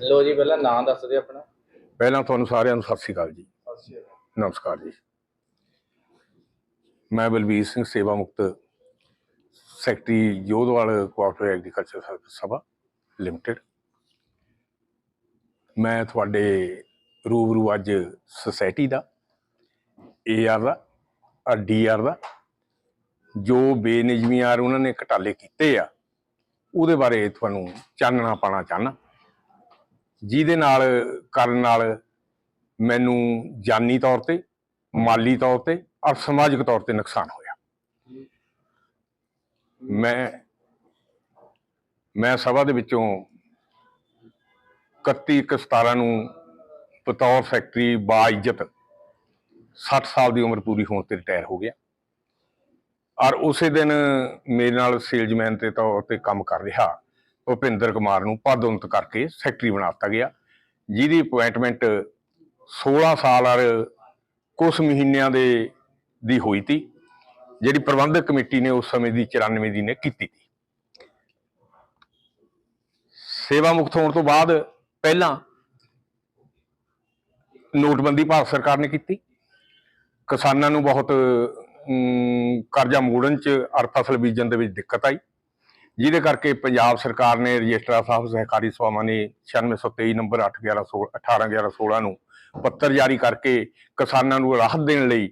ਲੋ ਜੀ ਪਹਿਲਾਂ ਨਾਂ ਦੱਸ ਦਿਓ ਆਪਣਾ। ਪਹਿਲਾਂ ਤੁਹਾਨੂੰ ਸਾਰਿਆਂ ਨੂੰ ਸਤਿ ਸ੍ਰੀ ਅਕਾਲ ਜੀ। ਨਮਸਕਾਰ ਜੀ। ਮੈਂ ਬਲਬੀਰ ਸਿੰਘ ਸੇਵਾ ਮੁਕਤ ਸੈਕਟਰੀ ਯੋਧਵਾਲ ਕੋਆਪਰੇਟਿਵ ਐਗਰੀਕਲਚਰ ਸਭਾ ਲਿਮਟਿਡ ਮੈਂ ਤੁਹਾਡੇ ਰੂਬਰੂ ਅੱਜ ਸੁਸਾਇਟੀ ਦਾ ਏਆਰ ਦਾ ਔਰ ਡੀਆਰ ਦਾ ਜੋ ਬੇਨਿਯਮੀਆਂ ਉਹਨਾਂ ਨੇ ਘਟਾਲੇ ਕੀਤੇ ਆ ਉਹਦੇ ਬਾਰੇ ਤੁਹਾਨੂੰ ਚਾਨਣਾ ਪਾਣਾ ਚਾਹਨਾ ਜਿਹਦੇ ਨਾਲ, ਕਰਨ ਨਾਲ ਮੈਨੂੰ ਜਾਨੀ ਤੌਰ ਤੇ, ਮਾਲੀ ਤੌਰ ਤੇ ਔਰ ਸਮਾਜਿਕ ਤੌਰ ਤੇ ਨੁਕਸਾਨ ਹੋਇਆ। ਮੈਂ ਮੈਂ ਸਭਾ ਦੇ ਵਿੱਚੋਂ 31 ਇੱਕ 17 ਨੂੰ ਬਤੌਰ ਫੈਕਟਰੀ ਬਾਇਜ਼ਤ 60 ਸਾਲ ਦੀ ਉਮਰ ਪੂਰੀ ਹੋਣ ਤੇ ਰਿਟਾਇਰ ਹੋ ਗਿਆ। ਔਰ ਉਸੇ ਦਿਨ ਮੇਰੇ ਨਾਲ ਸੇਲਜ਼ਮੈਨ ਤੇ ਤੌਰ ਤੇ ਕੰਮ ਕਰ ਰਿਹਾ। ਭੁਪਿੰਦਰ ਕੁਮਾਰ ਨੂੰ ਪਦੋਨਤ ਕਰਕੇ ਸੈਕਟਰੀ ਬਣਾ ਦਿੱਤਾ ਗਿਆ। ਜਿਹਦੀ ਅਪਾਇੰਟਮੈਂਟ 16 ਸਾਲ ਔਰ ਕੁਝ ਮਹੀਨਿਆਂ ਦੇ ਦੀ ਹੋਈ ਤੀ, ਜਿਹੜੀ ਪ੍ਰਬੰਧਕ ਕਮੇਟੀ ਨੇ ਉਸ ਸਮੇਂ ਦੀ 94 ਦੀ ਨੇ ਕੀਤੀ ਤੀ। ਸੇਵਾ ਮੁਕਤ ਹੋਣ ਤੋਂ ਬਾਅਦ ਪਹਿਲਾਂ ਨੋਟਬੰਦੀ ਭਾਰਤ ਸਰਕਾਰ ਨੇ ਕੀਤੀ। ਕਿਸਾਨਾਂ ਨੂੰ ਬਹੁਤ ਕਰਜ਼ਾ ਮੋੜਨ ਚ ਔਰ ਫਸਲ ਬੀਜਣ ਦੇ ਵਿੱਚ ਦਿੱਕਤ ਆਈ। ਜਿਹਦੇ ਕਰਕੇ ਪੰਜਾਬ ਸਰਕਾਰ ਨੇ ਰਜਿਸਟਰਾਰ ਸਾਹਿਬ ਸਹਿਕਾਰੀ ਸਭਾਵਾਂ ਨੇ 9623 ਨੰਬਰ 81116 18116 ਨੂੰ ਪੱਤਰ ਜਾਰੀ ਕਰਕੇ ਕਿਸਾਨਾਂ ਨੂੰ ਰਾਹਤ ਦੇਣ ਲਈ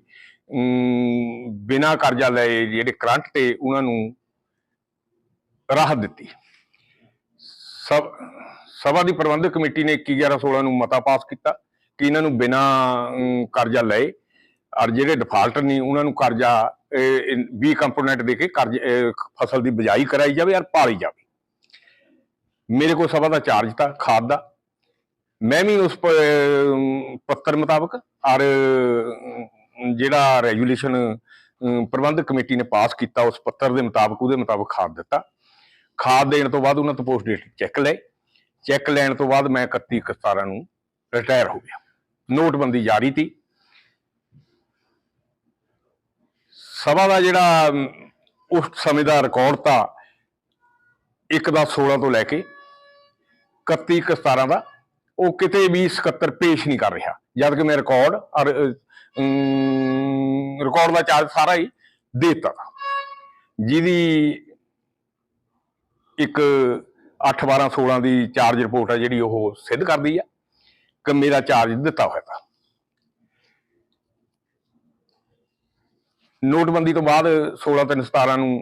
ਅਮ, ਬਿਨਾਂ ਕਰਜ਼ਾ ਲਏ ਜਿਹੜੇ ਕਰੰਟ ਤੇ ਉਹਨਾਂ ਨੂੰ ਰਾਹਤ ਦਿੱਤੀ। ਸਭ ਸਭਾ ਦੀ ਪ੍ਰਬੰਧਕ ਕਮੇਟੀ ਨੇ 211116 ਨੂੰ ਮਤਾ ਪਾਸ ਕੀਤਾ ਕਿ ਇਹਨਾਂ ਨੂੰ ਬਿਨਾਂ ਕਰਜ਼ਾ ਲਏ ਔਰ ਜਿਹੜੇ ਡਿਫਾਲਟਰ ਨਹੀਂ ਉਹਨਾਂ ਨੂੰ ਕਰਜ਼ਾ 20 ਕੰਪੋਨੈਂਟ ਦੇ ਕੇ ਕਰਜ਼ ਫਸਲ ਦੀ ਬਿਜਾਈ ਕਰਾਈ ਜਾਵੇ ਔਰ ਪਾਲੀ ਜਾਵੇ। ਮੇਰੇ ਕੋਲ ਸਭਾ ਦਾ ਚਾਰਜ ਤਾਂ ਖਾਦ ਦਾ। ਮੈਂ ਵੀ ਉਸ ਪੱਤਰ ਮੁਤਾਬਕ ਔਰ ਜਿਹੜਾ ਰੈਗੂਲੇਸ਼ਨ ਪ੍ਰਬੰਧਕ ਕਮੇਟੀ ਨੇ ਪਾਸ ਕੀਤਾ, ਉਸ ਪੱਤਰ ਦੇ ਮੁਤਾਬਕ, ਉਹਦੇ ਮੁਤਾਬਕ ਖਾਦ ਦਿੱਤਾ। ਖਾਦ ਦੇਣ ਤੋਂ ਬਾਅਦ ਉਹਨਾਂ ਤੋਂ ਪੋਸਟ ਡੇਟ ਚੈੱਕ ਲਏ। ਚੈੱਕ ਲੈਣ ਤੋਂ ਬਾਅਦ ਮੈਂ 31 17 ਨੂੰ ਰਿਟਾਇਰ ਹੋ ਗਿਆ। ਨੋਟਬੰਦੀ ਜਾਰੀ ਤੀ। ਸਭਾ ਦਾ ਜਿਹੜਾ ਉਸ ਸਮੇਂ ਦਾ ਰਿਕਾਰਡ ਤਾਂ 1 ਦਾ 16 ਤੋਂ ਲੈ ਕੇ 31 ਇੱਕ 17 ਦਾ, ਉਹ ਕਿਤੇ ਵੀ 77 ਪੇਸ਼ ਨਹੀਂ ਕਰ ਰਿਹਾ। ਜਦ ਕਿ ਮੈਂ ਰਿਕਾਰਡ ਔਰ ਰਿਕਾਰਡ ਦਾ ਚਾਰਜ ਸਾਰਾ ਹੀ ਦੇਤਾ ਜਿਹਦੀ ਇੱਕ 8 12 16 ਦੀ ਚਾਰਜ ਰਿਪੋਰਟ ਹੈ ਜਿਹੜੀ ਉਹ ਸਿੱਧ ਕਰਦੀ ਆ, ਕਿ ਮੇਰਾ ਚਾਰਜ ਦਿੱਤਾ ਹੋਇਆ ਤਾ। ਨੋਟਬੰਦੀ ਤੋਂ ਬਾਅਦ 16 ਤਿੰਨ 17 ਨੂੰ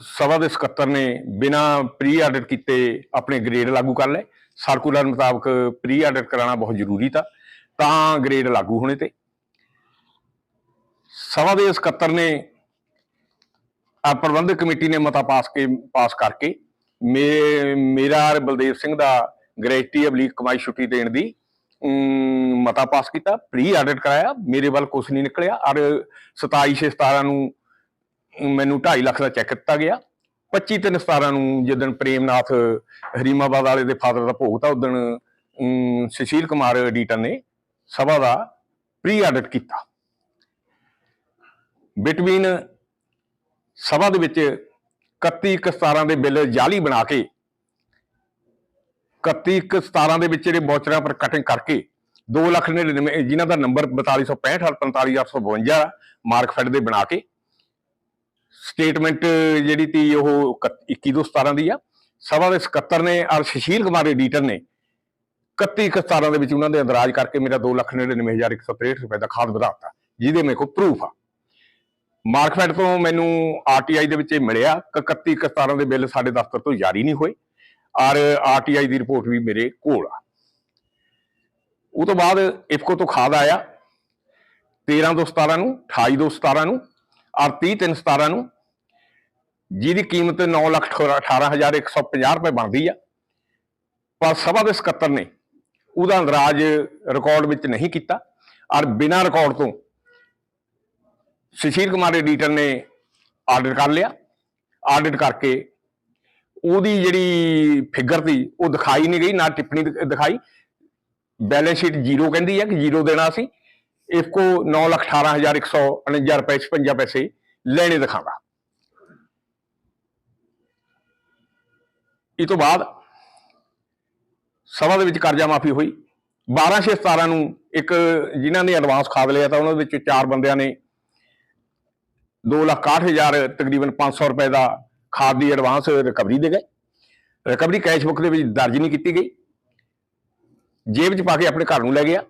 ਸਭਾ ਦੇ ਸਕੱਤਰ ਨੇ ਬਿਨਾਂ ਪ੍ਰੀ ਆਡਿਟ ਕੀਤੇ ਆਪਣੇ ਗ੍ਰੇਡ ਲਾਗੂ ਕਰ ਲਏ। ਸਰਕੂਲਰ ਮੁਤਾਬਕ ਪ੍ਰੀ ਆਡਿਟ ਕਰਾਉਣਾ ਬਹੁਤ ਜ਼ਰੂਰੀ ਤਾਂ ਤਾਂ ਗ੍ਰੇਡ ਲਾਗੂ ਹੋਣੇ ਤੇ। ਸਭਾ ਦੇ ਸਕੱਤਰ ਨੇ ਪ੍ਰਬੰਧਕ ਕਮੇਟੀ ਨੇ ਮਤਾ ਪਾਸ ਕੇ, ਪਾਸ ਕਰਕੇ ਮੇ, ਮੇਰਾ ਬਲਦੇਵ ਸਿੰਘ ਦਾ ਗ੍ਰੈਜੂਟੀ ਅਬਲੀਕ ਕਮਾਈ ਛੁੱਟੀ ਦੇਣ ਦੀ ਮਤਾ ਪਾਸ ਕੀਤਾ ਪ੍ਰੀ ਆਡਿਟ ਕਰਾਇਆ, ਮੇਰੇ ਵੱਲ ਕੁਝ ਨਹੀਂ ਨਿਕਲਿਆ। ਔਰ 27 ਛੇ 17 ਨੂੰ ਮੈਨੂੰ 2.5 ਲੱਖ ਦਾ ਚੈੱਕ ਦਿੱਤਾ ਗਿਆ। 25 ਤਿੰਨ 17 ਨੂੰ ਜਦੋਂ ਪ੍ਰੇਮਨਾਥ ਹਰੀਮਾਬਾਦ ਵਾਲੇ ਦੇ ਫਾਦਰ ਦਾ ਭੋਗ ਤਾਂ ਉਦੋਂ ਸੁਸ਼ੀਲ ਕੁਮਾਰ ਐਡੀਟਰ ਨੇ ਸਭਾ ਦਾ ਪ੍ਰੀ ਆਡਿਟ ਕੀਤਾ। ਬਿਟਵੀਨ ਸਭਾ ਦੇ ਵਿੱਚ 31 ਇੱਕ 17 ਦੇ ਬਿੱਲ ਜਾਲੀ ਬਣਾ ਕੇ 31 ਇੱਕ 17 ਦੇ ਵਿੱਚ ਜਿਹੜੇ ਬੌਚਰਾਂ ਪਰ ਕਟਿੰਗ ਕਰਕੇ 2 ਲੱਖ 99 ਜਿਨ੍ਹਾਂ ਦਾ ਨੰਬਰ 4265 ਔਰ 45852 ਮਾਰਕਫੈਡ ਦੇ ਬਣਾ ਕੇ ਸਟੇਟਮੈਂਟ ਜਿਹੜੀ ਤੀ ਉਹ 21 ਤੋਂ 17 ਦੀ ਆ। ਸਭਾ ਦੇ ਸਕੱਤਰ ਨੇ ਔਰ ਸੁਸ਼ੀਲ ਕੁਮਾਰ ਐਡੀਟਰ ਨੇ 31 ਇੱਕ 17 ਦੇ ਵਿੱਚ ਉਹਨਾਂ ਦੇ ਅੰਦਰਾਜ ਕਰਕੇ ਮੇਰਾ 2,99,163 ਰੁਪਏ ਦਾ ਖਾਦ ਵਧਾਤਾ ਜਿਹਦੇ ਮੇਰੇ ਕੋਲ ਪ੍ਰੂਫ ਆ। ਮਾਰਕਫੈਟ ਤੋਂ ਮੈਨੂੰ ਆਰਟੀਆਈ ਦੇ ਵਿੱਚ ਇਹ ਮਿਲਿਆ ਕਿ 31 ਇੱਕ 17 ਦੇ ਬਿੱਲ ਸਾਡੇ ਦਫ਼ਤਰ ਤੋਂ ਜਾਰੀ ਨਹੀਂ ਹੋਏ। ਔਰ ਆਰਟੀਆਈ ਦੀ ਰਿਪੋਰਟ ਵੀ ਮੇਰੇ ਕੋਲ ਆ। ਉਹ ਤੋਂ ਬਾਅਦ ਇਫਕੋ ਤੋਂ ਖਾਦ ਆਇਆ 13 ਤੋਂ 17 ਨੂੰ 28 ਤੋਂ 17 ਨੂੰ ਔਰ 30 ਤਿੰਨ 17 ਨੂੰ, ਜਿਹਦੀ ਕੀਮਤ 9 ਲੱਖ 18150 ਰੁਪਏ ਬਣਦੀ ਆ। ਪਰ ਸਭਾ ਦੇ ਸਕੱਤਰ ਨੇ ਉਹਦਾ ਅੰਦਰਾਜ ਰਿਕਾਰਡ ਵਿੱਚ ਨਹੀਂ ਕੀਤਾ। ਔਰ ਬਿਨਾਂ ਰਿਕਾਰਡ ਤੋਂ ਸੁਸ਼ੀਲ ਕੁਮਾਰ ਐਡੀਟਰ ਨੇ ਆਡਿਟ ਕਰ ਲਿਆ। ਆਡਿਟ ਕਰਕੇ ਉਹਦੀ ਜਿਹੜੀ ਫਿਗਰ ਸੀ, ਉਹ ਦਿਖਾਈ ਨਹੀਂ ਗਈ, ਨਾ ਟਿੱਪਣੀ ਦਿਖਾਈ। ਬੈਲੈਂਸ ਸ਼ੀਟ ਜ਼ੀਰੋ ਕਹਿੰਦੀ ਹੈ ਕਿ ਜ਼ੀਰੋ ਦੇਣਾ ਸੀ। ਇਫਕੋ 918149 ਰੁਪਏ 56 ਪੈਸੇ ਲੈਣੇ ਦਿਖਾਉਂਦਾ ਇਹ ਤੋਂ ਬਾਅਦ ਸਭਾ ਦੇ ਵਿੱਚ ਕਰਜ਼ਾ ਮਾਫੀ ਹੋਈ। 1217 ਨੂੰ ਇੱਕ ਜਿਨ੍ਹਾਂ ਨੇ ਐਡਵਾਂਸ ਖਾਦ ਲਿਆ ਤਾਂ ਉਹਨਾਂ ਦੇ ਵਿੱਚ ਚਾਰ ਬੰਦਿਆਂ ਨੇ 261000 ਤਕਰੀਬਨ 500 ਰੁਪਏ ਦਾ ਖਾਦ ਦੀ ਐਡਵਾਂਸ ਰਿਕਵਰੀ ਦੇ ਗਏ। ਰਿਕਵਰੀ ਕੈਸ਼ ਬੁੱਕ ਦੇ ਵਿੱਚ ਦਰਜ ਨਹੀਂ ਕੀਤੀ ਗਈ। ਜੇਬ 'ਚ ਪਾ ਕੇ ਆਪਣੇ ਘਰ ਨੂੰ ਲੈ ਗਿਆ।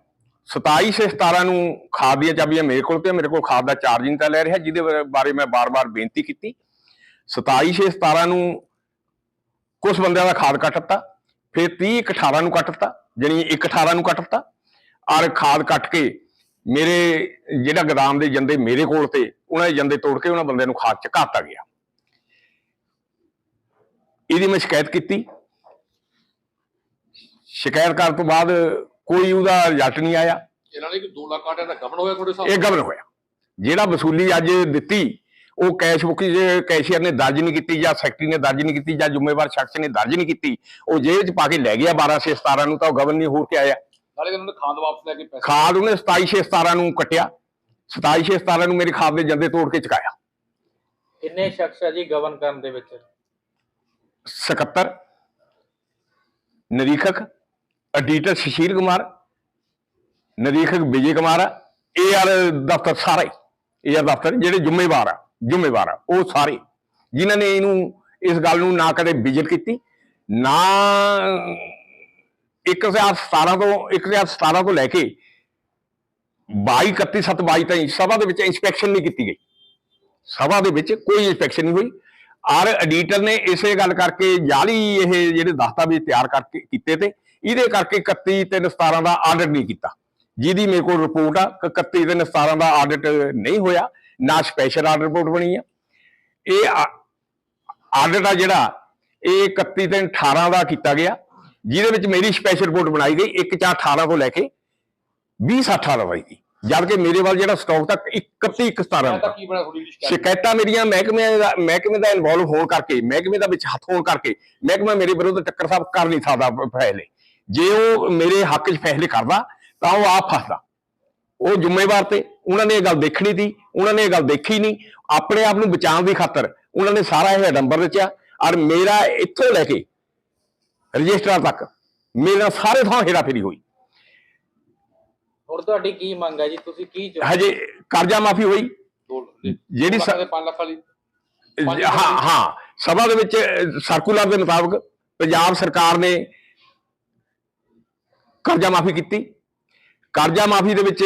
27 ਸੇ 17 ਨੂੰ ਖਾਦ ਦੀਆਂ ਚਾਬੀਆਂ ਮੇਰੇ ਕੋਲ ਤੇ ਮੇਰੇ ਕੋਲ ਖਾਦ ਦਾ ਚਾਰਜਿੰਗ ਤਾਂ ਲੈ ਰਿਹਾ, ਜਿਹਦੇ ਬਾਰੇ- ਮੈਂ ਬਾਰ-ਬਾਰ ਬੇਨਤੀ ਕੀਤੀ। 27 ਸੇ 17 ਨੂੰ ਕੁਝ ਬੰਦਿਆਂ ਦਾ ਖਾਦ ਕੱਟ ਦਿੱਤਾ। ਫਿਰ 30 ਇੱਕ 18 ਨੂੰ ਕੱਟ ਦਿੱਤਾ, ਜਾਣੀ ਇੱਕ 18 ਨੂੰ ਕੱਟ ਦਿੱਤਾ। ਔਰ ਖਾਦ ਕੱਟ ਕੇ ਮੇਰੇ ਜਿਹੜਾ ਗਦਾਮ ਦੇ ਜੰਦੇ ਮੇਰੇ ਕੋਲ ਤੇ, ਉਹਨਾਂ ਦੇ ਜੰਦੇ ਤੋੜ ਕੇ ਉਹਨਾਂ ਬੰਦਿਆਂ ਨੂੰ ਖਾਦ ਚ ਘਾਤਾ ਗਿਆ। ਇਹਦੀ ਮੈਂ ਸ਼ਿਕਾਇਤ ਕੀਤੀ। ਸ਼ਿਕਾਇਤ ਕਰਨ ਤੋਂ ਬਾਅਦ ਕੋਈ ਉਹਦਾ ਰਿਜ਼ਲਟ ਨਹੀਂ ਆਇਆ। ਇਹਨਾਂ ਨੇ ਕਿ 2 ਲੱਖ ਆਟੇ ਦਾ ਗਮਨ ਹੋਇਆ ਤੁਹਾਡੇ ਇਹ ਜਿਹੜਾ ਵਸੂਲੀ ਅੱਜ ਦਿੱਤੀ ਉਹ ਕੈਸ਼ ਬੁੱਕ 'ਚ ਕੈਸ਼ੀਅਰ ਨੇ ਦਰਜ ਨਹੀਂ ਕੀਤੀ ਜਾਂ ਸੈਕਟਰੀ ਨੇ ਦਰਜ ਨਹੀਂ ਕੀਤੀ ਜਾਂ ਜ਼ਿੰਮੇਵਾਰ ਸ਼ਖਸ ਨੇ ਦਰਜ ਨਹੀਂ ਕੀਤੀ ਉਹ ਜੇਬ 'ਚ ਪਾ ਕੇ ਲੈ ਗਿਆ 12 ਸੇ 17 ਨੂੰ ਤਾਂ ਉਹ ਗਬਨ ਨਹੀਂ ਹੋ ਕੇ ਆਇਆ। ਨਾਲੇ ਇਹਨਾਂ ਨੇ ਖਾਦ ਵਾਪਸ ਲੈ ਕੇ ਪੈਸੇ ਖਾਦ ਉਹਨੇ 27 ਸੇ 17 ਨੂੰ ਕੱਟਿਆ। 27 ਸੇ 17 ਨੂੰ ਮੇਰੀ ਖਾਦ ਦੇ ਜੰਦੇ ਤੋੜ ਕੇ ਚੁਕਾਇਆ। ਕਿੰਨੇ ਸ਼ਖਸ ਹੈ ਜੀ ਗਵਨ ਕਰਨ ਦੇ ਵਿੱਚ? 77 ਨਿਰੀਖਕ ਐਡੀਟਰ ਸੁਸ਼ੀਲ ਕੁਮਾਰ, ਨਿਰੀਖਕ ਵਿਜੇ ਕੁਮਾਰ ਆ ਇਹ ਆਰ ਦਫ਼ਤਰ ਸਾਰੇ ਇਹ ਆਰ ਦਫ਼ਤਰ ਜਿਹੜੇ ਜ਼ਿੰਮੇਵਾਰ ਆ ਜ਼ਿੰਮੇਵਾਰ ਆ, ਉਹ ਸਾਰੇ, ਜਿਨ੍ਹਾਂ ਨੇ ਇਹਨੂੰ ਇਸ ਗੱਲ ਨੂੰ ਨਾ ਕਦੇ ਵਿਜ਼ਿਟ ਕੀਤੀ, ਨਾ 1017 ਤੋਂ 1017 ਤੋਂ ਲੈ ਕੇ 22 31 7 22 ਤਾਈਂ ਸਭਾ ਦੇ ਵਿੱਚ ਇਨਸਪੈਕਸ਼ਨ ਨਹੀਂ ਕੀਤੀ ਗਈ। ਸਭਾ ਦੇ ਵਿੱਚ ਕੋਈ ਇਨਸਪੈਕਸ਼ਨ ਨਹੀਂ ਹੋਈ। ਔਰ ਐਡੀਟਰ ਨੇ ਇਸੇ ਗੱਲ ਕਰਕੇ ਜਾਲੀ ਇਹ ਜਿਹੜੇ ਦਸਤਾਵੇਜ਼ ਤਿਆਰ ਕਰਕੇ ਕੀਤੇ ਤੇ ਇਹਦੇ ਕਰਕੇ 31 ਤੇ 17 ਦਾ ਆਡਿਟ ਨਹੀਂ ਕੀਤਾ। ਜਿਹਦੀ ਮੇਰੇ ਕੋਲ ਰਿਪੋਰਟ ਆ ਕਿ 31 ਤੇ 17 ਦਾ ਆਡਿਟ ਨਹੀਂ ਹੋਇਆ, ਨਾ ਸਪੈਸ਼ਲ ਆਡਿਟ ਰਿਪੋਰਟ ਬਣੀ ਆ। ਇਹ ਆਡਿਟ ਆ ਜਿਹੜਾ, ਇਹ 31 ਤੇ 18 ਦਾ ਕੀਤਾ ਗਿਆ, ਜਿਹਦੇ ਵਿੱਚ ਮੇਰੀ ਸਪੈਸ਼ਲ ਰਿਪੋਰਟ ਬਣਾਈ ਗਈ 1 4 18 ਤੋਂ ਲੈ ਕੇ 20 18 ਦਾ ਗਈ। ਜਦ ਕਿ ਮੇਰੇ ਵੱਲ ਜਿਹੜਾ ਸਟਾਕ ਤੱਕ 31 1 17 ਮੈਂ ਦਾ ਕੀ ਬਣਾ ਸ਼ਿਕਾਇਤ ਸ਼ਿਕਾਇਤਾਂ ਮੇਰੀਆਂ ਮਹਿਕਮੇ ਦਾ ਮਹਿਕਮੇ ਦਾ ਇਨਵੋਲਵ ਹੋਣ ਕਰਕੇ ਮਹਿਕਮੇ ਦਾ ਵਿੱਚ ਹੱਥ ਹੋਣ ਕਰਕੇ ਮਹਿਕਮਾ ਮੇਰੇ ਵਿਰੁੱਧ ਟੱਕਰ ਸਾਹਿਬ ਕਰ ਨਹੀਂ ਸਕਦਾ ਫੈਸਲੇ। ਜੇ ਉਹ ਮੇਰੇ ਹੱਕ 'ਚ ਫੈਸਲੇ ਕਰਦਾ ਤਾਂ ਉਹ ਆਪ ਫਸਦਾ। ਉਹ ਜ਼ਿੰਮੇਵਾਰ ਤੇ ਉਹਨਾਂ ਨੇ ਇਹ ਗੱਲ ਦੇਖਣੀ ਸੀ ਉਹਨਾਂ ਨੇ ਇਹ ਗੱਲ ਦੇਖੀ ਨਹੀਂ। ਆਪਣੇ ਆਪ ਨੂੰ ਬਚਾਉਣ ਦੀ ਖਾਤਰ ਉਹਨਾਂ ਨੇ ਸਾਰਾ ਇਹ ਅਡੰਬਰ ਰਚਿਆ। ਔਰ ਮੇਰਾ ਇੱਥੋਂ ਲੈ ਕੇ ਰਜਿਸਟਰਾਂ ਤੱਕ ਮੇਰਾ ਸਾਰੇ ਥਾਂ ਹੇਰਾਫੇਰੀ ਹੋਈ। ਹੁਣ ਤੁਹਾਡੀ ਕੀ ਮੰਗ ਹੈ ਜੀ? ਤੁਸੀਂ ਕੀ ਹਜੇ ਕਰਜ਼ਾ ਮਾਫੀ ਹੋਈ। ਜਿਹੜੀ ਸ- 5 ਲੱਖ ਵਾਲੀ। ਹਾਂ ਹਾਂ। ਸਭਾ ਦੇ ਵਿੱਚ ਸਰਕੂਲਰ ਦੇ ਮੁਤਾਬਕ ਪੰਜਾਬ ਸਰਕਾਰ ਨੇ ਕਰਜ਼ਾ ਮਾਫੀ ਕੀਤੀ। ਕਰਜ਼ਾ ਮਾਫੀ ਦੇ ਵਿੱਚ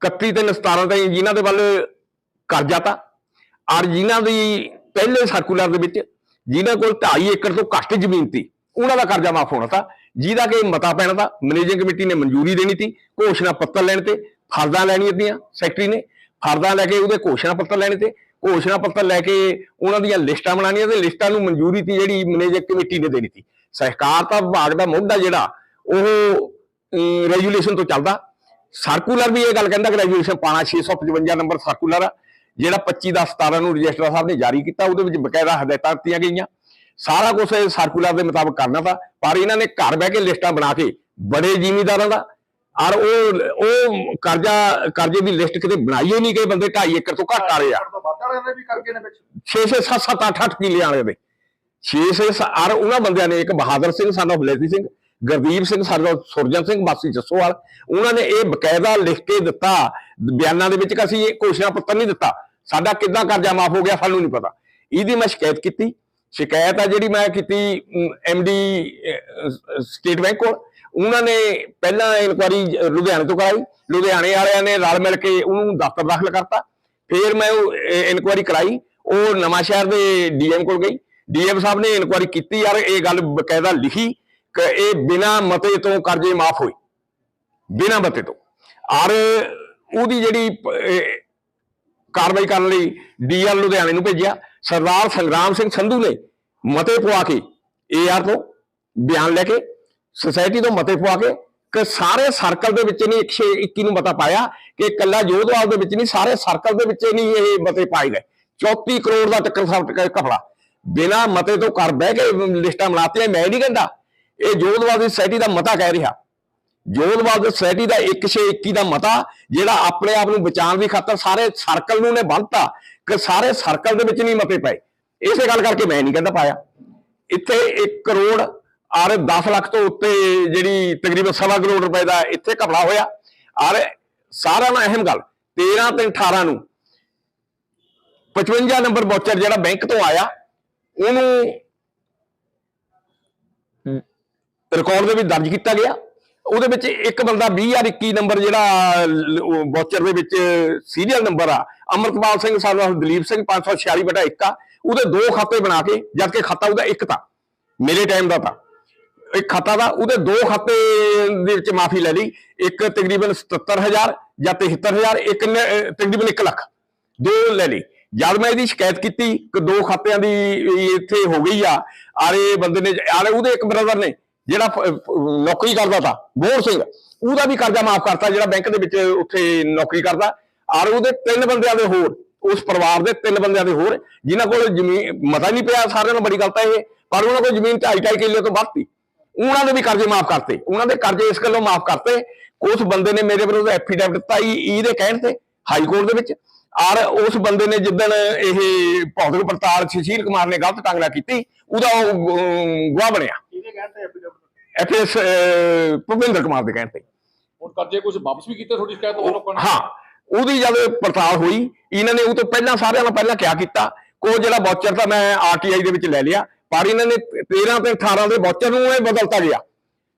31 ਤੇ 17 ਤਾਈਂ ਜਿਨ੍ਹਾਂ ਦੇ ਵੱਲ ਕਰਜ਼ਾ ਤਾ। ਔਰ ਜਿਨ੍ਹਾਂ ਦੀ ਪਹਿਲੇ ਸਰਕੂਲਰ ਦੇ ਵਿੱਚ ਜਿਨ੍ਹਾਂ ਕੋਲ 2.5 ਏਕੜ ਤੋਂ ਘੱਟ ਜ਼ਮੀਨ ਸੀ ਉਹਨਾਂ ਦਾ ਕਰਜ਼ਾ ਮਾਫ ਹੋਣਾ ਤਾ, ਜਿਹਦਾ ਕਿ ਮਤਾ ਪੈਣਾ ਤਾ, ਮੈਨੇਜਿੰਗ ਕਮੇਟੀ ਨੇ ਮਨਜ਼ੂਰੀ ਦੇਣੀ ਸੀ ਘੋਸ਼ਣਾ ਪੱਤਰ ਲੈਣ ਤੇ ਫਰਦਾਂ ਲੈਣੀਆਂ ਤੀਆਂ ਸੈਕਟਰੀ ਨੇ ਫਰਦਾਂ ਲੈ ਕੇ ਉਹਦੇ ਘੋਸ਼ਣਾ ਪੱਤਰ ਲੈਣੇ ਤੇ, ਘੋਸ਼ਣਾ ਪੱਤਰ ਲੈ ਕੇ ਉਹਨਾਂ ਦੀਆਂ ਲਿਸਟਾਂ ਬਣਾਉਣੀਆਂ ਤੇ, ਲਿਸਟਾਂ ਨੂੰ ਮਨਜ਼ੂਰੀ ਤੀ ਜਿਹੜੀ ਮੈਨੇਜਿੰਗ ਕਮੇਟੀ ਨੇ ਦੇਣੀ ਸੀ ਸਹਿਕਾਰਤਾ ਵਿਭਾਗ ਦਾ ਮੁੱਢਾ ਜਿਹੜਾ, ਉਹ ਰੈਗੂਲੇਸ਼ਨ ਤੋਂ ਚੱਲਦਾ। ਸਰਕੂਲਰ ਵੀ ਇਹ ਗੱਲ ਕਹਿੰਦਾ ਕਿ ਰੈਗੂਲੇਸ਼ਨ ਪਾਣਾ 655 ਨੰਬਰ ਸਰਕੂਲਰ ਆ, ਜਿਹੜਾ 25 10 17 ਨੂੰ ਰਜਿਸਟਰ ਸਾਹਿਬ ਨੇ ਜਾਰੀ ਕੀਤਾ, ਉਹਦੇ ਵਿੱਚ ਬਕਾਇਦਾ ਹਦਾਇਤਾਂ ਦਿੱਤੀਆਂ ਗਈਆਂ। ਸਾਰਾ ਕੁਝ ਇਹ ਸਰਕੂਲਰ ਦੇ ਮੁਤਾਬਕ ਕਰਨਾ ਤਾਂ ਪਰ ਇਹਨਾਂ ਨੇ ਘਰ ਬਹਿ ਕੇ ਲਿਸਟਾਂ ਬਣਾ ਕੇ ਬੜੇ ਜ਼ਿਮੀਂਦਾਰਾਂ ਦਾ ਔਰ ਉਹ ਉਹ ਕਰਜ਼ਾ ਕਰਜ਼ੇ ਦੀ ਲਿਸਟ ਕਿਤੇ ਬਣਾਈ ਹੀ ਨਹੀਂ ਗਈ ਬੰਦੇ 2.5 ਏਕੜ ਤੋਂ ਘੱਟ ਰਹੇ ਆ। ਤੋਂ ਵੱਧ ਵਾਲਿਆਂ ਨੇ ਵੀ ਕਰਕੇ ਨੇ ਵਿੱਚ। 6 6 7 7 8 8 ਕਿੱਲੇ ਵਾਲੇ ਦੇ। 6 6 ਔਰ ਉਹਨਾਂ ਬੰਦਿਆਂ ਨੇ ਇੱਕ ਬਹਾਦਰ ਸਿੰਘ ਸਾਡਾ ਬਲੇਸੀ ਸਿੰਘ ਗੁਰਦੀਪ ਸਿੰਘ ਸਾਡਾ ਸੁਰਜਨ ਸਿੰਘ ਬਾਸੀ ਜੱਸੋਵਾਲ ਉਹਨਾਂ ਨੇ ਇਹ ਬਕਾਇਦਾ ਲਿਖ ਕੇ ਦਿੱਤਾ ਬਿਆਨਾਂ ਦੇ ਵਿੱਚ ਕਿ ਅਸੀਂ ਇਹ ਘੋਸ਼ਣਾ ਪੱਤਰ ਨਹੀਂ ਦਿੱਤਾ। ਸਾਡਾ ਕਿੱਦਾਂ ਕਰਜ਼ਾ ਮਾਫ ਹੋ ਗਿਆ ਸਾਨੂੰ ਨਹੀਂ ਪਤਾ। ਇਹਦੀ ਮੈਂ ਸ਼ਿਕਾਇਤ ਕੀਤੀ। ਸ਼ਿਕਾਇਤ ਆ ਜਿਹੜੀ ਮੈਂ ਕੀਤੀ ਐਮਡੀ ਸਟੇਟ ਬੈਂਕ ਕੋਲ। ਉਹਨਾਂ ਨੇ ਪਹਿਲਾਂ ਇਨਕੁਆਰੀ ਲੁਧਿਆਣੇ ਤੋਂ ਕਰਾਈ। ਲੁਧਿਆਣੇ ਵਾਲਿਆਂ ਨੇ ਰਲ ਮਿਲ ਕੇ ਉਹਨੂੰ ਦਫ਼ਤਰ ਦਾਖਲ ਕਰਤਾ। ਫਿਰ ਮੈਂ ਉਹ ਇਨਕੁਆਰੀ ਕਰਾਈ। ਉਹ ਨਵਾਂ ਸ਼ਹਿਰ ਦੇ ਡੀਐਮ ਕੋਲ ਗਈ। ਡੀਐਮ ਸਾਹਿਬ ਨੇ ਇਨਕੁਆਰੀ ਕੀਤੀ, ਯਾਰ ਇਹ ਗੱਲ ਬਕਾਇਦਾ ਲਿਖੀ ਕਿ ਇਹ ਬਿਨਾ ਮਤੇ ਤੋਂ ਕਰਜ਼ੇ ਮਾਫ ਹੋਏ। ਬਿਨਾ ਮਤੇ ਤੋਂ। ਔਰ ਉਹਦੀ ਜਿਹੜੀ ਕਾਰਵਾਈ ਕਰਨ ਲਈ ਡੀਐਲ ਲੁਧਿਆਣੇ ਨੂੰ ਭੇਜਿਆ। ਸਰਦਾਰ ਸੰਗਰਾਮ ਸਿੰਘ ਸੰਧੂ ਨੇ ਮਤੇ ਪਵਾ ਕੇ ਏਆਰ ਤੋਂ ਬਿਆਨ ਲੈ ਕੇ ਸੁਸਾਇਟੀ ਤੋਂ ਮਤੇ ਪਵਾ ਕੇ ਕਿ ਸਾਰੇ ਸਰਕਲ ਦੇ ਵਿੱਚ ਨਹੀਂ 121 ਨੂੰ ਮਤਾ ਪਾਇਆ ਕਿ ਇਕੱਲਾ ਜੋਧਵਾਲ ਦੇ ਵਿੱਚ ਨਹੀਂ, ਸਾਰੇ ਸਰਕਲ ਦੇ ਵਿੱਚ ਨਹੀਂ ਇਹ ਮਤੇ ਪਾਏ ਗਏ। 34 ਕਰੋੜ ਦਾ ਟੱਕਰ ਸਾਹਿਬ ਕਫਲਾ ਬਿਨਾ ਮਤੇ ਤੋਂ ਕਰ ਬਹਿ ਕੇ ਲਿਸਟਾਂ ਬਣਾਤੀਆਂ, ਮੈਂ ਨਹੀਂ ਕਹਿੰਦਾ। ਇਹ ਜੋਧਵਾਲ ਦੀ ਸੁਸਾਇਟੀ ਦਾ ਮਤਾ ਕਹਿ ਰਿਹਾ। ਜੋਧਵਾਲ ਸੁਸਾਇਟੀ ਦਾ 121 ਦਾ ਮਤਾ ਜਿਹੜਾ ਆਪਣੇ ਆਪ ਨੂੰ ਬਚਾਉਣ ਦੀ ਖਾਤਰ ਸਾਰੇ ਸਰਕਲ ਨੂੰ ਨੇ ਬੰਨਤਾ ਕਿ ਸਾਰੇ ਸਰਕਲ ਦੇ ਵਿੱਚ ਨਹੀਂ ਮਤੇ ਪਏ। ਇਸੇ ਗੱਲ ਕਰਕੇ ਮੈਂ ਨਹੀਂ ਕਹਿੰਦਾ ਪਾਇਆ। ਇੱਥੇ 1 ਕਰੋੜ ਔਰ 10 ਲੱਖ ਤੋਂ ਉੱਤੇ ਜਿਹੜੀ ਤਕਰੀਬਨ ਸਵਾ ਕਰੋੜ ਰੁਪਏ ਦਾ ਇੱਥੇ ਘਪਲਾ ਹੋਇਆ। ਔਰ ਸਾਰਿਆਂ ਨਾਲੋਂ ਅਹਿਮ ਗੱਲ 13 ਤੇ 18 ਨੂੰ 55 ਨੰਬਰ ਵਾਚਰ ਜਿਹੜਾ ਬੈਂਕ ਤੋਂ ਆਇਆ ਉਹਨੂੰ ਰਿਕਾਰਡ ਦੇ ਵਿੱਚ ਦਰਜ ਕੀਤਾ ਗਿਆ। ਉਹਦੇ ਵਿੱਚ ਇੱਕ ਬੰਦਾ 20021 ਨੰਬਰ ਜਿਹੜਾ ਵਾਚਰ ਦੇ ਵਿੱਚ ਸੀਰੀਅਲ ਨੰਬਰ ਆ। ਅਮਰਤਪਾਲ ਸਿੰਘ ਸਾਨੂੰ ਦਲੀਪ ਸਿੰਘ 546 ਬਟਾ 1 ਆ। ਉਹਦੇ ਦੋ ਖਾਤੇ ਬਣਾ ਕੇ, ਜਦ ਕਿ ਖਾਤਾ ਉਹਦਾ ਇੱਕ ਤਾਂ, ਮੇਰੇ ਟਾਈਮ ਦਾ ਤਾਂ। ਇੱਕ ਖਾਤਾ ਦਾ, ਉਹਦੇ ਦੋ ਖਾਤੇ ਦੇ ਵਿੱਚ ਮਾਫੀ ਲੈ ਲਈ। ਇੱਕ ਤਕਰੀਬਨ 77000 ਜਾਂ 73000 ਇੱਕ ਤਕਰੀਬਨ 1 ਲੱਖ। ਦੋ ਲੈ ਲਈ। ਜਦ ਮੈਂ ਇਹਦੀ ਸ਼ਿਕਾਇਤ ਕੀਤੀ ਕਿ ਦੋ ਖਾਤਿਆਂ ਦੀ ਇੱਥੇ ਹੋ ਗਈ ਆ। ਆਰੇ ਬੰਦੇ ਨੇ ਆਰੇ ਉਹਦੇ ਇੱਕ ਬ੍ਰਦਰ ਨੇ ਜਿਹੜਾ ਨੌਕਰੀ ਕਰਦਾ ਤਾ ਬੋਰ ਸਿੰਘ, ਉਹਦਾ ਵੀ ਕਰਜ਼ਾ ਮਾਫ ਕਰਤਾ, ਜਿਹੜਾ ਬੈਂਕ ਦੇ ਵਿੱਚ ਉੱਥੇ ਨੌਕਰੀ ਕਰਦਾ। ਔਰ ਉਹਦੇ ਤਿੰਨ ਬੰਦਿਆਂ ਦੇ ਹੋਰ, ਉਸ ਪਰਿਵਾਰ ਦੇ ਤਿੰਨ ਬੰਦਿਆਂ ਦੇ ਹੋਰ, ਜਿਨ੍ਹਾਂ ਕੋਲ ਜ਼ਮੀਨ, ਮਤਾ ਨਹੀਂ ਪਿਆ, ਸਾਰਿਆਂ ਨੂੰ ਬੜੀ ਗੱਲ ਤਾਂ ਇਹ, ਪਰ ਉਹਨਾਂ ਕੋਲ ਜ਼ਮੀਨ ਢਾਈ ਢਾਈ ਕਿੱਲੇ ਤੋਂ ਵੱਧ ਸੀ ਉਹਨਾਂ ਦੇ ਵੀ ਕਰਜ਼ੇ ਮਾਫ ਕਰਤੇ, ਉਹਨਾਂ ਦੇ ਕਰਜ਼ੇ ਇਸ ਗੱਲੋਂ ਮਾਫ ਕਰਤੇ। ਉਸ ਬੰਦੇ ਨੇ ਮੇਰੇ ਵਿਰੁੱਧ ਐਫੀਡੈਵਿਟ ਦਿੱਤਾ ਹੀ ਇਹਦੇ ਕਹਿਣ ਤੇ, ਹਾਈ ਕੋਰਟ ਦੇ ਵਿੱਚ। ਔਰ ਉਸ ਬੰਦੇ ਨੇ ਜਿੱਦਣ ਇਹ ਭੌਤਿਕ ਪੜਤਾਲ ਸੁਸ਼ੀਲ ਕੁਮਾਰ ਨੇ ਗਲਤ ਟਾਂਗਣਾ ਕੀਤੀ, ਉਹਦਾ ਉਹ ਗਵਾਹ ਬਣਿਆ। ਇਹਦੇ ਕਹਿਣ ਤੇ ਐਫੀਡੇਵਿਟ ਐਫਐਸ ਭੁਪਿੰਦਰ ਕੁਮਾਰ ਦੇ ਕਹਿਣ ਤੇ। ਹੁਣ ਕਰਜ਼ੇ ਕੁਝ ਵਾਪਸ ਵੀ ਕੀਤੇ ਤੁਹਾਡੀ ਸ਼ਿਕਾਇਤ ਉਹ ਲੋਕਾਂ ਨੇ? ਹਾਂ ਉਹਦੀ ਜਦ ਪੜਤਾਲ ਹੋਈ ਇਹਨਾਂ ਨੇ ਉਹ ਤੋਂ ਪਹਿਲਾਂ ਸਾਰਿਆਂ ਨਾਲ ਪਹਿਲਾਂ ਕਿਆ ਕੀਤਾ ਕੋ ਜਿਹੜਾ ਵਾਚਰ ਤਾਂ ਮੈਂ ਆਰਟੀਆਈ ਦੇ ਵਿੱਚ ਲੈ ਲਿਆ ਪਰ ਇਹਨਾਂ ਨੇ 13 ਤੇ 18 ਦੇ ਵਾਚਰ ਨੂੰ ਇਹ ਬਦਲਤਾ ਗਿਆ।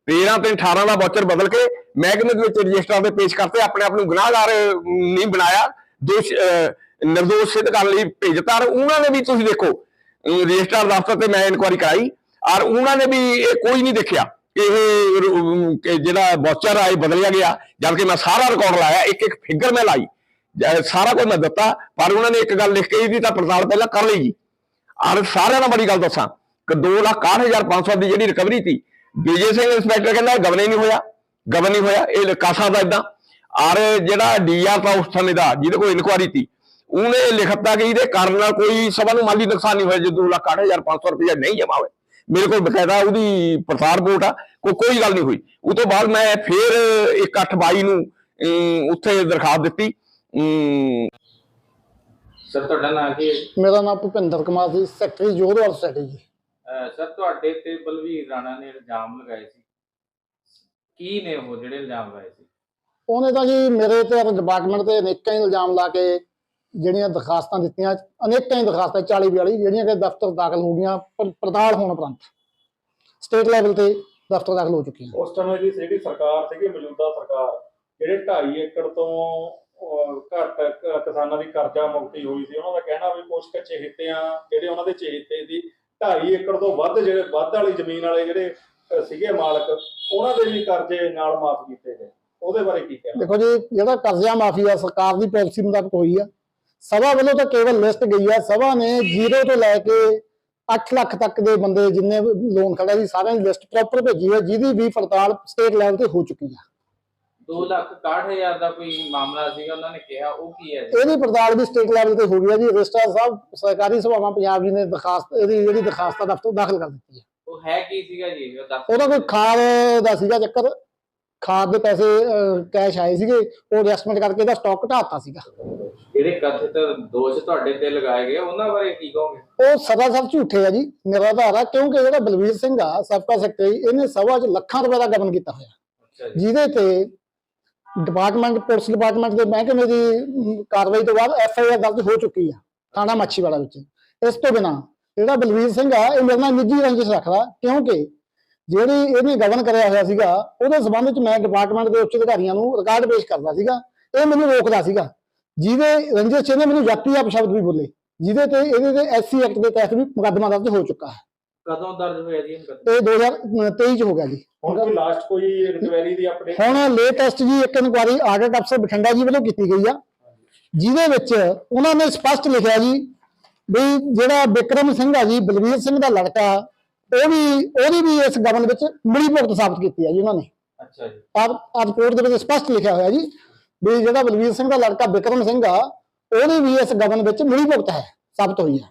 13 ਤੇ 18 ਦਾ ਵਾਚਰ ਬਦਲ ਕੇ ਮਹਿਕਮੇ ਦੇ ਵਿੱਚ ਰਜਿਸਟਰਾਂ ਦੇ ਪੇਸ਼ ਕਰਤੇ ਆਪਣੇ ਆਪ ਨੂੰ ਗੁਨਾਹਗਾਰ ਨਹੀਂ ਬਣਾਇਆ ਦੋਸ਼ ਨਿਰਦੋਸ਼ ਸਿੱਧ ਕਰਨ ਲਈ ਭੇਜਤਾ ਉਹਨਾਂ ਨੇ ਵੀ ਤੁਸੀਂ ਦੇਖੋ ਰਜਿਸਟਰ ਦਫ਼ਤਰ ਤੇ ਮੈਂ ਇਨਕੁਆਰੀ ਕਰਾਈ ਔਰ ਉਹਨਾਂ ਨੇ ਵੀ ਇਹ ਕੋਈ ਨਹੀਂ ਦੇਖਿਆ। ਇਹ ਜਿਹੜਾ ਵਾਚਰ ਆ, ਇਹ ਬਦਲਿਆ ਗਿਆ ਜਦ ਕਿ ਮੈਂ ਸਾਰਾ ਰਿਕਾਰਡ ਲਾਇਆ, ਇੱਕ ਇੱਕ ਫਿਗਰ ਮੈਂ ਲਾਈ। ਸਾਰਾ ਕੁਝ ਮੈਂ ਦਿੱਤਾ, ਪਰ ਉਹਨਾਂ ਨੇ ਇੱਕ ਗੱਲ ਲਿਖ ਕੇ ਇਹਦੀ ਤਾਂ ਪੜਤਾਲ ਪਹਿਲਾਂ ਕਰ ਲਈ ਜੀ। ਔਰ ਸਾਰਿਆਂ ਨਾਲ ਬੜੀ ਗੱਲ ਦੱਸਾਂ। ਕਿ 261500 ਦੀ ਜਿਹੜੀ ਰਿਕਵਰੀ ਸੀ, ਵਿਜੇ ਸਿੰਘ ਇੰਸਪੈਕਟਰ ਕਹਿੰਦਾ ਗਵਨ ਹੀ ਨਹੀਂ ਹੋਇਆ। ਗਵਨ ਨਹੀਂ ਹੋਇਆ, ਇਹ ਕਾਸਾ ਦਾ ਇਦਾਂ ਔਰ ਜਿਹੜਾ ਡੀਆਰ ਤਾਂ ਉਸ ਸਮੇਂ ਦਾ, ਜਿਹਦੇ ਕੋਲ ਇਨਕੁਆਰੀ ਸੀ, ਉਹਨੇ ਲਿਖਤਾ ਕਿ ਇਹਦੇ ਕਾਰਨ ਨਾਲ ਕੋਈ ਸਭਾ ਨੂੰ ਮਾਲੀ ਨੁਕਸਾਨ ਨਹੀਂ ਹੋਇਆ, ਜੇ 261500 ਰੁਪਏ ਨਹੀਂ ਜਮਾ ਹੋਇਆ। ਮੇਰੇ ਕੋਲ ਬਕਾਇਦਾ ਉਹਦੀ ਪ੍ਰਸਾਰ ਰਿਪੋਰਟ ਆ ਕੋਈ ਕੋਈ ਗੱਲ ਨਹੀਂ ਹੋਈ। ਉਹ ਤੋਂ ਬਾਅਦ ਮੈਂ ਫੇਰ 1822 ਨੂੰ ਉੱਥੇ ਦਰਖਾਸਤ ਦਿੱਤੀ। ਸਰ ਤੁਹਾਡਾ ਨਾਮ ਕੀ ਮੇਰਾ ਨਾਮ ਭੁਪਿੰਦਰ ਕੁਮਾਰ ਸੀ secretary Jodhwal society ji. Sir ਤੁਹਾਡੇ ਤੇ ਬਲਵੀਰ ਰਾਣਾ ਨੇ ਇਲਜ਼ਾਮ ਲਗਾਏ ਸੀ। ਕੀ ਨੇ ਉਹ ਜਿਹੜੇ ਇਲਜ਼ਾਮ ਲਗਾਏ ਸੀ? ਉਹਨੇ ਤਾਂ ਜੀ ਮੇਰੇ ਤੇ ਡਿਪਾਰਟਮੈਂਟ ਤੇ ਅਨੇਕਾਂ ਇਲਜ਼ਾਮ ਲਾ ਕੇ ਜਿਹੜੀਆਂ ਦਰਖਾਸਤਾਂ ਦਿੱਤੀਆਂ ਅਨੇਕਾਂ ਹੀ ਦਰਖਾਸਤਾਂ 40 42 ਜਿਹੜੀਆਂ ਕਿ ਦਫ਼ਤਰ ਦਾਖਲ ਹੋ ਗਈਆਂ ਪਰ- ਪੜਤਾਲ ਹੋਣ ਉਪਰੰਤ। ਸਟੇਟ ਲੈਵਲ ਤੇ ਦਫ਼ਤਰ ਦਾਖਲ ਹੋ ਚੁੱਕੀਆਂ। ਉਸ ਸਮੇਂ ਦੀ ਜਿਹੜੀ ਸਰਕਾਰ ਸੀਗੀ ਮੌਜੂਦਾ ਸਰਕਾਰ ਜਿਹੜੇ 2.5 ਏਕੜ ਤੋਂ ਘੱਟ ਕਿਸਾਨਾਂ ਦੀ ਕਰਜ਼ਾ ਮੁਕਤੀ ਹੋਈ ਸੀ ਉਹਨਾਂ ਦਾ ਕਹਿਣਾ ਵੀ ਕੁਝ ਕੁ ਚਹੇਤਿਆਂ ਜਿਹੜੇ ਉਹਨਾਂ ਦੇ ਚਹੇਤੇ ਦੀ 2.5 ਏਕੜ ਤੋਂ ਵੱਧ ਜਿਹੜੇ ਵੱਧ ਵਾਲੀ ਜ਼ਮੀਨ ਵਾਲੇ ਜਿਹੜੇ ਸੀਗੇ ਮਾਲਕ ਉਹਨਾਂ ਦੇ ਵੀ ਕਰਜ਼ੇ ਨਾਲ ਮਾਫ ਕੀਤੇ ਗਏ। ਉਹਦੇ ਬਾਰੇ ਕੀ ਕਹਿਣਾ? ਦੇਖੋ ਜੀ ਜਿਹੜਾ ਕਰਜ਼ਾ ਮਾਫੀਆ ਸਰਕਾਰ ਦੀ ਪਾਲਿਸੀ ਮੁਤਾਬਕ ਹੋਈ ਆ। ਸਭਾ ਵੱਲੋਂ ਤਾਂ ਕੇਵਲ ਲਿਸਟ ਗਈ ਆ ਸਭਾ ਨੇ ਜ਼ੀਰੋ ਤੋਂ ਲੈ ਕੇ 8 ਲੱਖ ਤੱਕ ਦੇ ਬੰਦੇ ਜਿੰਨੇ ਲੋਨ ਖੜਾ ਸੀ ਸਾਰਿਆਂ ਦੀ ਲਿਸਟ ਪ੍ਰੋਪਰ ਭੇਜੀ ਹੈ ਜਿਹਦੀ ਵੀ ਪੜਤਾਲ ਸਟੇਟ ਲੈਵਲ ਤੇ ਹੋ ਚੁੱਕੀ ਆ। 2 ਲੱਖ 61000 ਦਾ ਕੋਈ ਮਾਮਲਾ ਸੀਗਾ ਉਹਨਾਂ ਨੇ ਕਿਹਾ ਉਹ ਕੀ ਹੈ ਜੀ? ਇਹਦੀ ਪੜਤਾਲ ਵੀ ਸਟੇਟ ਲੈਵਲ ਤੇ ਹੋ ਗਈ ਹੈ ਜੀ ਰਜਿਸਟਰ ਸਾਹਿਬ ਸਰਕਾਰੀ ਸਭਾਵਾਂ ਪੰਜਾਬ ਜੀ ਨੇ ਦਰਖਾਸਤ ਇਹਦੀ ਜਿਹੜੀ ਦਰਖਾਸਤ ਆ ਦਫ਼ਤਰ ਦਾਖਲ ਕਰ ਦਿੱਤੀ ਹੈ ਉਹ ਹੈ ਕੀ ਸੀਗਾ ਜੀ? ਉਹਦਾ ਕੋਈ ਖਾਦ ਦਾ ਸੀਗਾ ਚੱਕਰ। ਖਾਦ ਦੇ ਪੈਸੇ ਕੈਸ਼ ਆਏ ਸੀਗੇ ਉਹ ਐਡਜਸਟਮੈਂਟ ਕਰਕੇ ਇਹਦਾ ਸਟਾਕ ਘਟਾਤਾ ਸੀਗਾ। ਜਿਹੜੇ ਕਥਿਤ ਦੋਸ਼ ਤੁਹਾਡੇ ਤੇ ਲਗਾਏ ਗਏ ਉਹਨਾਂ ਬਾਰੇ ਕੀ ਕਹੋਗੇ? ਉਹ ਸਰਾਸਰ ਝੂਠੇ ਆ ਜੀ ਮੇਰਾ ਆਧਾਰ ਆ ਕਿਉਂਕਿ ਜਿਹੜਾ ਬਲਵੀਰ ਸਿੰਘ ਆ ਸਾਬਕਾ ਸੈਕਟਰੀ ਇਹਨੇ ਸਭਾ 'ਚ ਲੱਖਾਂ ਰੁਪਏ ਦਾ ਗਬਨ ਕੀਤਾ ਹੋਇਆ। ਜਿਹਦੇ ਤੇ ਡਿਪਾਰਟਮੈਂਟ ਪੁਲਿਸ ਡਿਪਾਰਟਮੈਂਟ ਦੇ ਮਹਿਕਮੇ ਦੀ ਕਾਰਵਾਈ ਤੋਂ ਬਾਅਦ ਐਫ ਆਈ ਆਰ ਦਰਜ ਹੋ ਚੁੱਕੀ ਆ ਥਾਣਾ ਮਾਛੀਵਾੜਾ ਵਿੱਚ। ਇਸ ਤੋਂ ਬਿਨਾ ਜਿਹੜਾ ਬਲਵੀਰ ਸਿੰਘ ਆ ਇਹ ਮੇਰੇ ਨਾਲ ਨਿੱਜੀ ਰੰਜਿਸ਼ ਰੱਖਦਾ ਕਿਉਂਕਿ ਜਿਹੜੀ ਇਹਨੇ ਗਵਨ ਕਰਿਆ ਹੋਇਆ ਸੀਗਾ ਉਹਦੇ ਸੰਬੰਧ ਵਿੱਚ ਮੈਂ ਡਿਪਾਰਟਮੈਂਟ ਦੇ ਉੱਚ ਅਧਿਕਾਰੀਆਂ ਨੂੰ ਰਿਕਾਰਡ ਪੇਸ਼ ਕਰਦਾ ਸੀਗਾ। ਇਹ ਮੈਨੂੰ ਰੋਕਦਾ ਸੀਗਾ। ਜਿਹਦੇ ਰੰਜਿਸ਼ ਇਹਨੇ ਮੈਨੂੰ ਜਾਤੀ ਅਪਸ਼ਬਦ ਵੀ ਬੋਲੇ। ਜਿਹਦੇ ਤੇ ਇਹਦੇ ਤੇ ਐਸਸੀ ਐਕਟ ਦੇ ਤਹਿਤ ਵੀ ਮੁਕੱਦਮਾ ਦਰਜ ਹੋ ਚੁੱਕਾ ਹੈ। ਕਦੋਂ ਦਰਜ ਹੋਇਆ ਜੀ ਇਹ ਮੁਕੱਦਮਾ? ਇਹ 2023 ਚ ਹੋ ਗਿਆ ਜੀ। ਹੁਣ ਕੋਈ ਲਾਸਟ ਕੋਈ ਇਨਕੁਆਇਰੀ ਦੀ ਅਪਡੇਟ ਹੁਣ ਲੇਟੈਸਟ ਜੀ ਇੱਕ ਇਨਕੁਆਰੀ ਆਡਿਟ ਅਫਸਰ ਬਠਿੰਡਾ ਜੀ ਵੱਲੋਂ ਕੀਤੀ ਗਈ ਆ। ਜਿਹਦੇ ਵਿੱਚ ਉਹਨਾਂ ਨੇ ਸਪਸ਼ਟ ਲਿਖਿਆ ਜੀ ਵੀ ਜਿਹੜਾ ਵਿਕਰਮ ਸਿੰਘ ਆ ਜੀ ਬਲਵੀਰ ਸਿੰਘ ਦਾ ਲੜਕਾ ਉਹ ਵੀ ਉਹਦੀ ਵੀ ਇਸ ਗਵਨ ਵਿੱਚ ਮਿਲੀ ਭੁਗਤ ਸਾਬਤ ਕੀਤੀ ਆ ਜੀ ਉਹਨਾਂ ਨੇ। ਅੱਛਾ ਜੀ। ਆਹ ਰਿਪੋਰਟ ਦੇ ਵਿੱਚ ਸਪਸ਼ਟ ਲਿਖਿਆ ਹੋਇਆ ਜੀ ਵੀ ਜਿਹੜਾ ਬਲਵੀਰ ਸਿੰਘ ਦਾ ਲੜਕਾ ਵਿਕਰਮ ਸਿੰਘ ਆ ਉਹਦੀ ਵੀ ਇਸ ਗਵਨ ਵਿੱਚ ਮਿਲੀ ਭੁਗਤ ਹੈ ਸਾਬਤ ਹੋਈ ਹੈ।